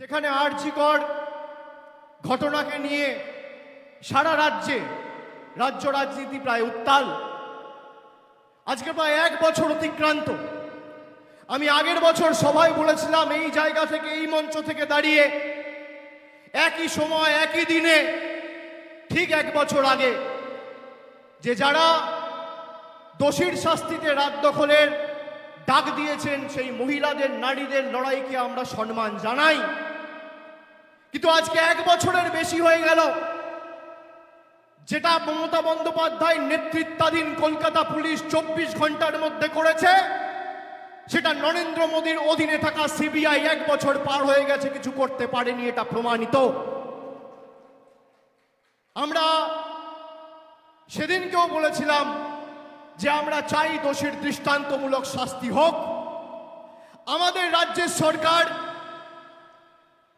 যেখানে আর্জিকর ঘটনাকে নিয়ে সারা রাজ্যে রাজ্য রাজনীতি প্রায় উত্তাল। আজকে প্রায় এক বছর অতিক্রান্ত। আমি আগের বছর সবাই বলেছিলাম, এই জায়গা থেকে, এই মঞ্চ থেকে দাঁড়িয়ে একই সময়, একই দিনে, ঠিক এক বছর আগে যে যারা দোষীর শাস্তিতে রাত দখলের ডাক দিয়েছেন, সেই মহিলাদের, নারীদের লড়াইকে আমরা সম্মান জানাই। কিন্তু আজকে এক বছরের বেশি হয়ে গেল। যেটা মমতা বন্দ্যোপাধ্যায় নেতৃত্বাধীন কলকাতা পুলিশ চব্বিশ ঘণ্টার মধ্যে করেছে, সেটা নরেন্দ্র মোদীর অধীনে থাকা সিবিআই এক বছর পার হয়ে গেছে, কিছু করতে পারেনি, এটা প্রমাণিত। আমরা সেদিনকেও বলেছিলাম যে আমরা চাই দোষীর দৃষ্টান্তমূলক শাস্তি হোক। আমাদের রাজ্যের সরকার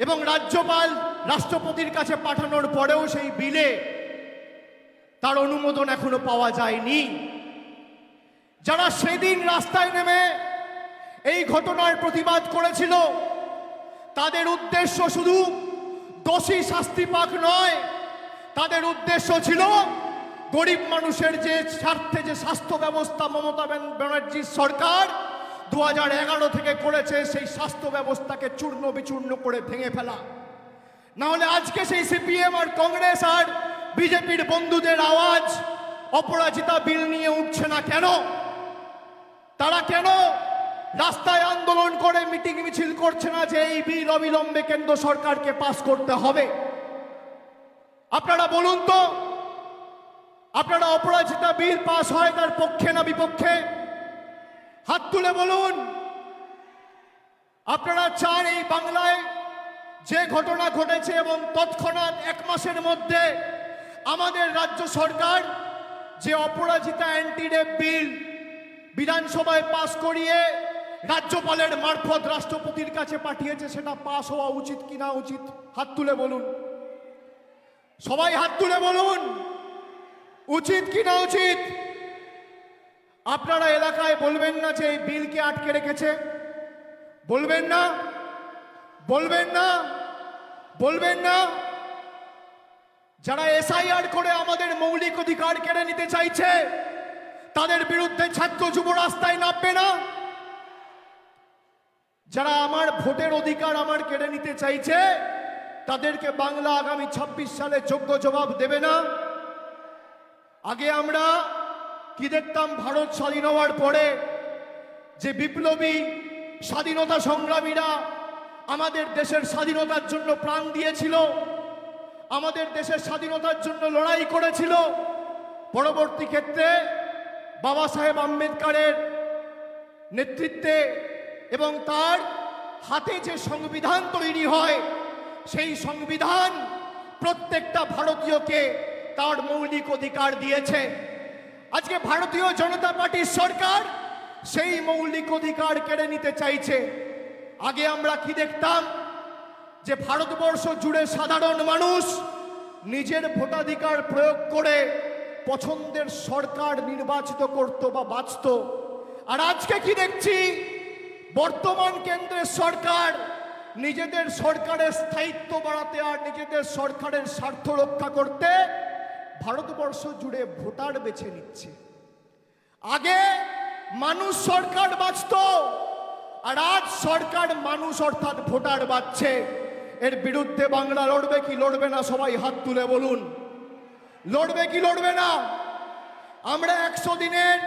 এবং রাজ্যপাল রাষ্ট্রপতির কাছে পাঠানোর পরেও সেই বিলে তার অনুমোদন এখনও পাওয়া যায়নি। যারা সেদিন রাস্তায় নেমে এই ঘটনার প্রতিবাদ করেছিল, তাদের উদ্দেশ্য শুধু দোষী শাস্তি পাক নয়, তাদের উদ্দেশ্য ছিল গরিব মানুষের যে স্বার্থে যে স্বাস্থ্য ব্যবস্থা মমতা ব্যান- ব্যানার্জির সরকার দু থেকে করেছে সেই স্বাস্থ্য ব্যবস্থাকে চূর্ণ বিচূর্ণ করে ভেঙে ফেলা। না হলে আজকে সেই সিপিএম আর কংগ্রেস আর বিজেপির বন্ধুদের আওয়াজ অপরাজিতা বিল নিয়ে উঠছে না কেন? তারা কেন রাস্তায় আন্দোলন করে, মিটিং মিছিল করছে না যে এই বিল অবিলম্বে কেন্দ্র সরকারকে পাস করতে হবে? আপনারা বলুন তো, আপনারা অপরাজিতা বিল পাস হয় তার পক্ষে না বিপক্ষে? হাত তুলে বলুন। আপনারা চান এই বাংলায় যে ঘটনা ঘটেছে এবং তৎক্ষণাৎ এক মাসের মধ্যে আমাদের রাজ্য সরকার যে অপরাজিতা অ্যান্টি রেপ বিল বিধানসভায় পাশ করিয়ে রাজ্যপালের মারফত রাষ্ট্রপতির কাছে পাঠিয়েছে, সেটা পাস হওয়া উচিত কিনা উচিত? হাত তুলে বলুন। সবাই হাত তুলে বলুন। উচিত কিনা উচিত? আপনারা এলাকায় বলবেন না যে এই বিলকে আটকে রেখেছে। বলবেন না। বলবেন না। বলবেন না। যারা এসআইআর করে আমাদের মৌলিক অধিকার কেড়ে নিতে চাইছে, তাদের বিরুদ্ধে ছাত্র যুব রাস্তায় নামবে না। যারা আমার ভোটের অধিকার আমার কেড়ে নিতে চাইছে, তাদেরকে বাংলা আগামী ২৬ সালে যোগ্য জবাব দেবে না। আগে আমরা কি দেখতাম ভারত স্বাধীন হওয়ার পরে যে বিপ্লবী স্বাধীনতা সংগ্রামীরা আমাদের দেশের স্বাধীনতার জন্য প্রাণ দিয়েছিল, আমাদের দেশের স্বাধীনতার জন্য লড়াই করেছিল, পরবর্তী ক্ষেত্রে বাবা সাহেব আম্বেদকরের নেতৃত্বে এবং তার হাতে যে সংবিধান তৈরি হয়, সেই সংবিধান প্রত্যেকটা ভারতীয়কে তার মৌলিক অধিকার দিয়েছে। আজকে ভারতীয় জনতা পার্টির সরকার সেই মৌলিক অধিকার কেড়ে নিতে চাইছে। আগে আমরা কি দেখতাম? যে ভারতবর্ষ জুড়ে সাধারণ মানুষ নিজের ভোটাধিকার প্রয়োগ করে পছন্দের সরকার নির্বাচিত করত বা বাঁচত। আর আজকে কি দেখছি? বর্তমান কেন্দ্রের সরকার নিজেদের সরকারের স্থায়িত্ব বাড়াতে আর নিজেদের সরকারের স্বার্থ রক্ষা করতে ভারতবর্ষ জুড়ে ভোটার বেছে নিচ্ছে। আগে মানুষ সরকার বাঁচত, আর আজ সরকার মানুষ অর্থাৎ ভোটার বাঁচছে। এর বিরুদ্ধে বাংলা লড়বে কি লড়বে না সবাই হাত তুলে বলুন। লড়বে কি লড়বে না? আমরা একশো দিনের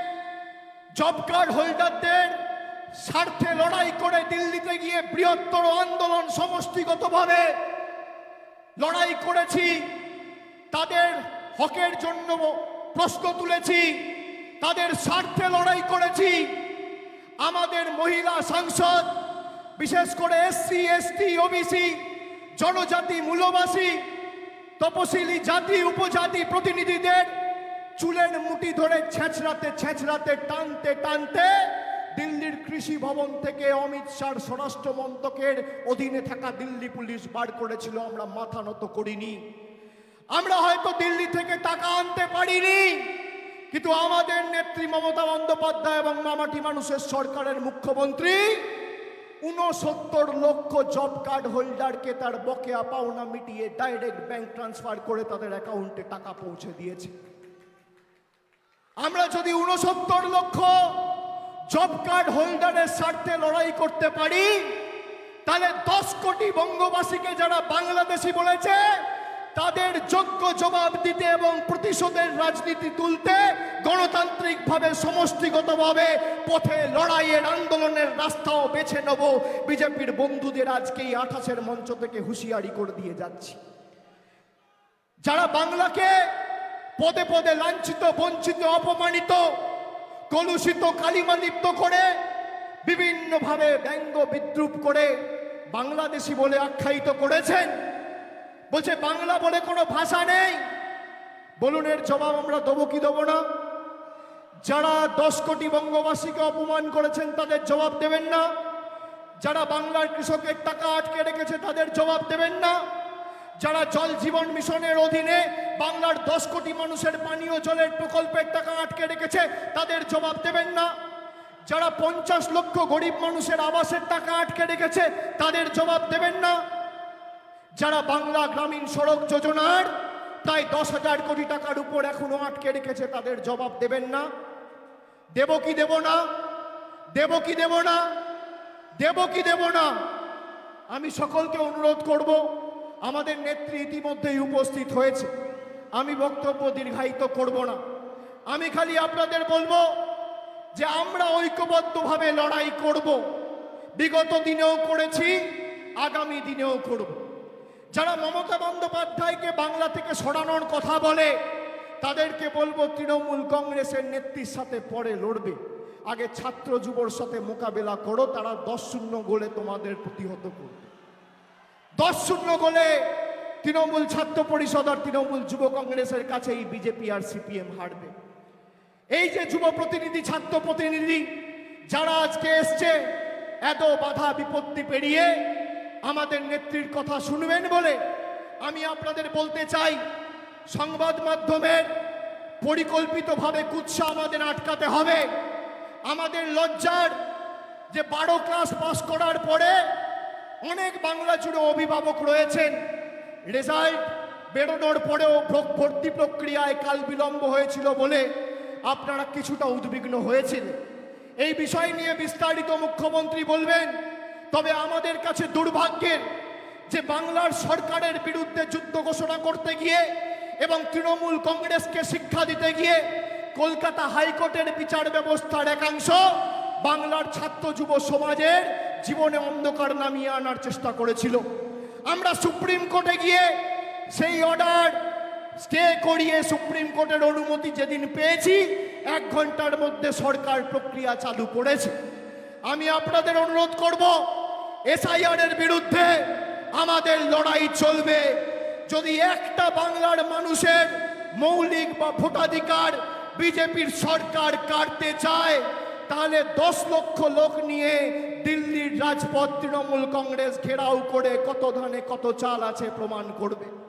জব কার্ড হোল্ডারদের স্বার্থে লড়াই করে দিল্লিতে গিয়ে বৃহত্তর আন্দোলন সমষ্টিগতভাবে লড়াই করেছি। হকের জন্য প্রশ্ন তুলেছি, তাদের স্বার্থে লড়াই করেছি। আমাদের মহিলা সাংসদ, বিশেষ করে এসসি এসটি ওবিসি জনজাতি মূলবাসী, তপশিলি জাতি, উপজাতি প্রতিনিধিদের চুলের মুঠি ধরে ছেঁচড়াতে ছেঁচড়াতে, টানতে টানতে দিল্লির কৃষি ভবন থেকে অমিত শাহর স্বরাষ্ট্র মন্ত্রকের অধীনে থাকা দিল্লি পুলিশ বার করেছিল, আমরা মাথা নত করিনি। আমরা হয়তো দিল্লি থেকে টাকা আনতে পারিনি, কিন্তু আমাদের নেত্রী মমতা বন্দ্যোপাধ্যায় এবং মামাটি মানুষের সরকারের মুখ্যমন্ত্রী উনসত্তর লক্ষ জব কার্ড হোল্ডারকে তার বকেয়া পাওনা মিটিয়ে ডাইরেক্ট ব্যাংক ট্রান্সফার করে তাদের অ্যাকাউন্টে টাকা পৌঁছে দিয়েছে। আমরা যদি উনসত্তর লক্ষ জব কার্ড হোল্ডারের স্বার্থে লড়াই করতে পারি, তাহলে দশ কোটি বঙ্গবাসীকে যারা বাংলাদেশি বলেছে তাদের যোগ্য জবাব দিতে এবং প্রতিশোধের রাজনীতি তুলতে গণতান্ত্রিকভাবে, সমষ্টিগতভাবে পথে লড়াইয়ের আন্দোলনের রাস্তাও বেছে নেব। বিজেপির বন্ধুদের আজকেই আঠাশের মঞ্চ থেকে হুঁশিয়ারি করে দিয়ে যাচ্ছি। যারা বাংলাকে পদে পদে লাঞ্ছিত, বঞ্চিত, অপমানিত, কলুষিত, কালিমালিপ্ত করে বিভিন্নভাবে ব্যঙ্গ বিদ্রুপ করে বাংলাদেশি বলে আখ্যায়িত করেছেন বলছে, বাংলা বলে কোনো ভাষা নেই। বলুন এর জবাব আমরা দেবো কি দেবো না। যারা দশ কোটি বঙ্গবাসীকে অপমান করেছেন, তাদের জবাব দেবেন না। যারা বাংলার কৃষকের টাকা আটকে রেখেছে, তাদের জবাব দেবেন না। যারা জল জীবন মিশনের অধীনে বাংলার দশ কোটি মানুষের পানীয় জলের প্রকল্পের টাকা আটকে রেখেছে, তাদের জবাব দেবেন না। যারা পঞ্চাশ লক্ষ গরিব মানুষের আবাসের টাকা আটকে রেখেছে, তাদের জবাব দেবেন না। যারা বাংলা গ্রামীণ সড়ক যোজনার প্রায় দশ হাজার কোটি টাকার উপর এখনও আটকে রেখেছে, তাদের জবাব দেবেন না। দেব কি দেব না? দেব কি দেব না? দেব কি দেব না? আমি সকলকে অনুরোধ করব, আমাদের নেত্রী ইতিমধ্যেই উপস্থিত হয়েছে। আমি বক্তব্য দীর্ঘায়িত করব না। আমি খালি আপনাদের বলব যে আমরা ঐক্যবদ্ধভাবে লড়াই করব। বিগত দিনেও করেছি, আগামী দিনেও করব। যারা মমতা বন্দ্যোপাধ্যায়কে বাংলা থেকে সরানোর কথা বলে, তাদেরকে বলব তৃণমূল কংগ্রেসের নেত্রীর সাথে পরে লড়বে। আগে ছাত্র যুবর সাথে মোকাবেলা করো, তারা দশ শূন্য গোলে তোমাদের প্রতিহত করবে। দশ শূন্য গোলে তৃণমূল ছাত্র পরিষদ আর তৃণমূল যুব কংগ্রেসের কাছেই বিজেপি আর সিপিএম হারবে। এই যে যুব প্রতিনিধি, ছাত্র প্রতিনিধি, যারা আজকে এসছে, এত বাধা বিপত্তি পেরিয়ে আমাদের নেত্রীর কথা শুনবেন বলে আমি আপনাদের বলতে চাই, সংবাদ মাধ্যমের পরিকল্পিতভাবে কুৎসা আমাদের আটকাতে হবে। আমাদের লজ্জার যে বারো ক্লাস পাস করার পরে অনেক বাংলা জুড়ে অভিভাবক রয়েছেন। রেজাল্ট বেরোনোর পরেও ভ্র- ভর্তি প্রক্রিয়ায় কাল বিলম্ব হয়েছিল বলে আপনারা কিছুটা উদ্বিগ্ন হয়েছিলেন। এই বিষয় নিয়ে বিস্তারিত মুখ্যমন্ত্রী বলবেন তবে আমাদের কাছে দুর্ভাগ্যের যে বাংলার সরকারের বিরুদ্ধে যুদ্ধ ঘোষণা করতে গিয়ে এবং তৃণমূল কংগ্রেসকে শিক্ষা দিতে গিয়ে কলকাতা হাইকোর্টের বিচার ব্যবস্থার একাংশ বাংলার ছাত্র যুব সমাজের জীবনে অন্ধকার নামিয়ে আনার চেষ্টা করেছিল। আমরা সুপ্রিম কোর্টে গিয়ে সেই অর্ডার স্টে করিয়ে সুপ্রিম কোর্টের অনুমতি যেদিন পেয়েছি, এক ঘণ্টার মধ্যে সরকার প্রক্রিয়া চালু করেছে। আমি আপনাদের অনুরোধ করব এসআইআর এর বিরুদ্ধে আমাদের লড়াই চলবে। যদি একটা বাংলার মানুষের মৌলিক বা ভোটাধিকার বিজেপির সরকার কাটতে চায়, তাহলে দশ লক্ষ লোক নিয়ে দিল্লির রাজপথ তৃণমূল কংগ্রেস ঘেরাও করে কত ধানে কত চাল আছে প্রমাণ করবে।